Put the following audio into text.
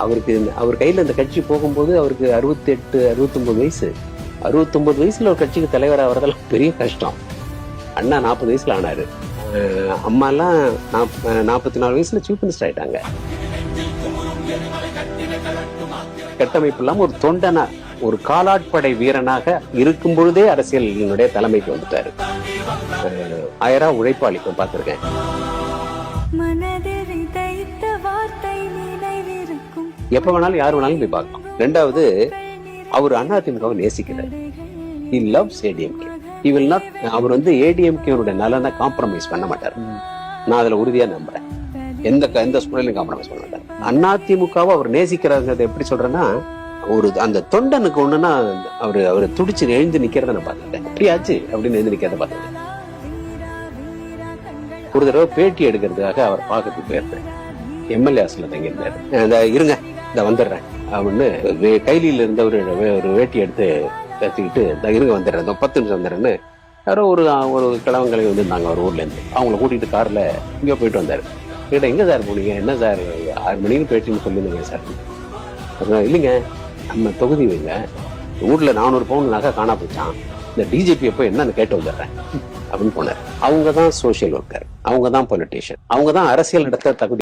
அவருக்கு இந்த- அவர் கையில இந்த கட்சி போகும்போது அவருக்கு அறுபத்தி எட்டு அறுபத்தொன்பது வயசு. அறுபத்தொம்பது வயசுல ஒரு கட்சிக்கு தலைவராக வரதெல்லாம் பெரிய கஷ்டம். அண்ணா நாற்பது வயசுல ஆனாரு. அம்மாலாம் அம்மா எல்லாம் நாற்பத்தி நாலு வயசுல சீஃப் மினிஸ்டர் ஆயிட்டாங்க. கட்டமைப்பு இல்லாமல் ஒரு தொண்டனா ஒரு காலாட்படை வீரனாக இருக்கும் பொழுதே அரசியலினுடைய தலைமைக்கு வந்துட்டாரு. ஆயிரம் உழைப்பாளிக்கும் பார்த்திருக்கேன். எப்ப வேணாலும் யார் வேணாலும் போய் பார்க்கலாம். ரெண்டாவது அவர் அதிமுகவை நேசிக்கிறார். He loves ஏடிஎம்கே not அவர் வந்து ஏடிஎம்கேனுடைய நலனை காம்ப்ரமைஸ் பண்ண மாட்டார். நான் அதுல உறுதியா நம்புறேன். எந்த எந்த சூழ்நிலையும் காம்ப்ரமைஸ் பண்ண மாட்டார். அதிமுகவை அவர் நேசிக்கிறாங்கிறத எப்படி சொல்றேன்னா ஒரு அந்த தொண்டனுக்கு ஒண்ணுன்னா அவரு அவர் துடிச்சு எழுந்து நிக்கிறத நான் பார்த்துட்டேன் அப்படியாச்சு அப்படின்னு எழுந்து நிக்கிறத பார்த்துட்டேன் ஒரு தடவை பேட்டி எடுக்கிறதுக்காக அவர் பார்க்கறதுக்கு போயிருந்தேன். எம்எல்ஏ ஹாஸ்ல தங்கியிருந்தாரு. இருங்க. இதை வந்துடுறேன். அப்படின்னு கைலியில் கைலியில இருந்த ஒரு ஒரு வேட்டி எடுத்து கத்திக்கிட்டு இந்த இருங்க வந்துடுறேன். பத்து நிமிஷம் வந்துடுறேன்னு யாரோ ஒரு ஒரு கிழவங்களை வந்திருந்தாங்க ஒரு ஊர்ல இருந்து. அவங்கள கூட்டிட்டு காரில் இங்கே போயிட்டு வந்தாரு. கிட்ட எங்க சார் போனீங்க? என்ன சார்? ஆறு மணிக்கு பேட்டின்னு சொல்லியிருந்தீங்க சார். இல்லைங்க நம்ம தொகுதி வைங்க ஊர்ல நானூறு பவுன் நகை காணா போச்சான் இந்த டிஜிபி எப்போ என்னன்னு கேட்டு வந்துடுறேன். அப்படின்னு போனார். அவங்க தான் சோஷியல் ஒர்க்கர் அவங்க தான் பொலிட்டீஷியன் அவங்க தான் அரசியல் நடத்த தகுதி